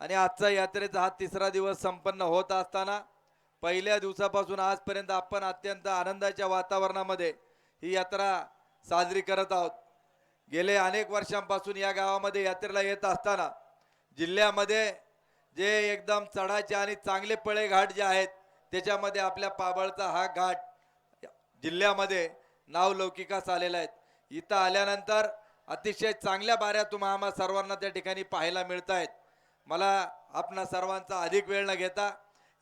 आणि आजचा यात्रेचा हा तिसरा दिवस संपन्न होत असताना पहिल्या दिवसापासून आजपर्यंत आपण अत्यंत आनंदाच्या वातावरणामध्ये ही यात्रा साजरी करत आहोत. गेले अनेक वर्षांपासून या गावामध्ये यात्रेला येत असताना जिल्ह्यामध्ये जे एकदम चढाचे आणि चांगले पळे घाट जे आहेत त्याच्यामध्ये आपल्या पाबळचा हा घाट जिल्ह्यामध्ये नाव लौकिकास आलेला आहेत इथं आल्यानंतर अतिशय चांगल्या बाऱ्या तुम्हा आम्हा सर्वांना त्या ठिकाणी पाहायला मिळत आहेत मला आपणा सर्वांचा अधिक वेळ न घेता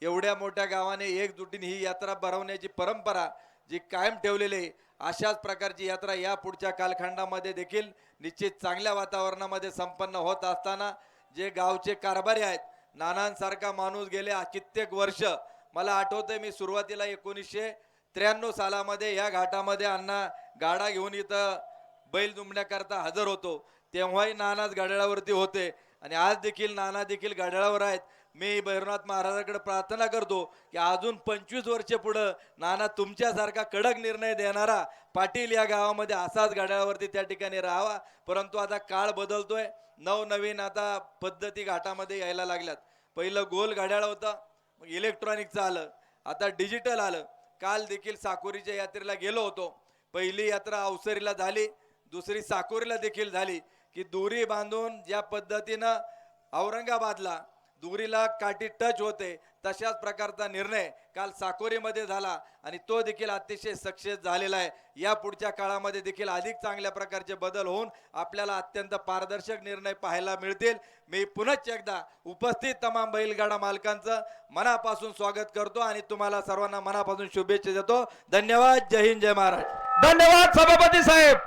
एवढ्या मोठ्या गावाने एकजुटीने ही यात्रा भरवण्याची परंपरा जी कायम ठेवलेली आहे अशाच प्रकारची यात्रा या पुढच्या कालखंडामध्ये देखील निश्चित चांगल्या वातावरणामध्ये संपन्न होत असताना जे गावचे कारभारी आहेत नानांसारखा माणूस गेले कित्येक वर्ष. मला आठवतंय मी सुरुवातीला एकोणीसशे त्र्याण्णव सालामध्ये या घाटामध्ये अण्णा गाडा घेऊन इथं बैल दुमण्याकरता हजर होतो. तेव्हाही नानाच गाड्यावरती होते. आणि आज देखील नाना देखील गाड्यावर आहेत. मी भैरवनाथ महाराजाकडे प्रार्थना करतो की अजून पंचवीस वर्ष पुढं नाना तुमच्यासारखा कडक निर्णय देणारा पाटील या गावामध्ये असाच गाड्यावरती त्या ठिकाणी राहावा. परंतु आता काळ बदलतोय. नवनवीन आता पद्धती घाटामध्ये यायला लागल्यात. पहिलं गोल घड्याळ होतं मग इलेक्ट्रॉनिकचं आलं आता डिजिटल आलं. काल देखील साकोरीच्या यात्रेला गेलो होतो. पहिली यात्रा अवसरीला झाली दुसरी साकोरीला देखील झाली. की दोरी बांधून ज्या पद्धतीनं औरंगाबादला दोरीला काठी टच होते तशाच प्रकारचा निर्णय काल साकोरीमध्ये झाला आणि तो देखील अतिशय सक्सेस झालेला आहे. या पुढच्या काळामध्ये देखील अधिक चांगल्या प्रकारचे बदल होऊन आपल्याला अत्यंत पारदर्शक निर्णय पाहायला मिळतील. मी पुनश्च एकदा उपस्थित तमाम बैलगाडा मालकांचं मनापासून स्वागत करतो आणि तुम्हाला सर्वांना मनापासून शुभेच्छा देतो. धन्यवाद. जय हिंद जय महाराज धन्यवाद सभापती साहेब.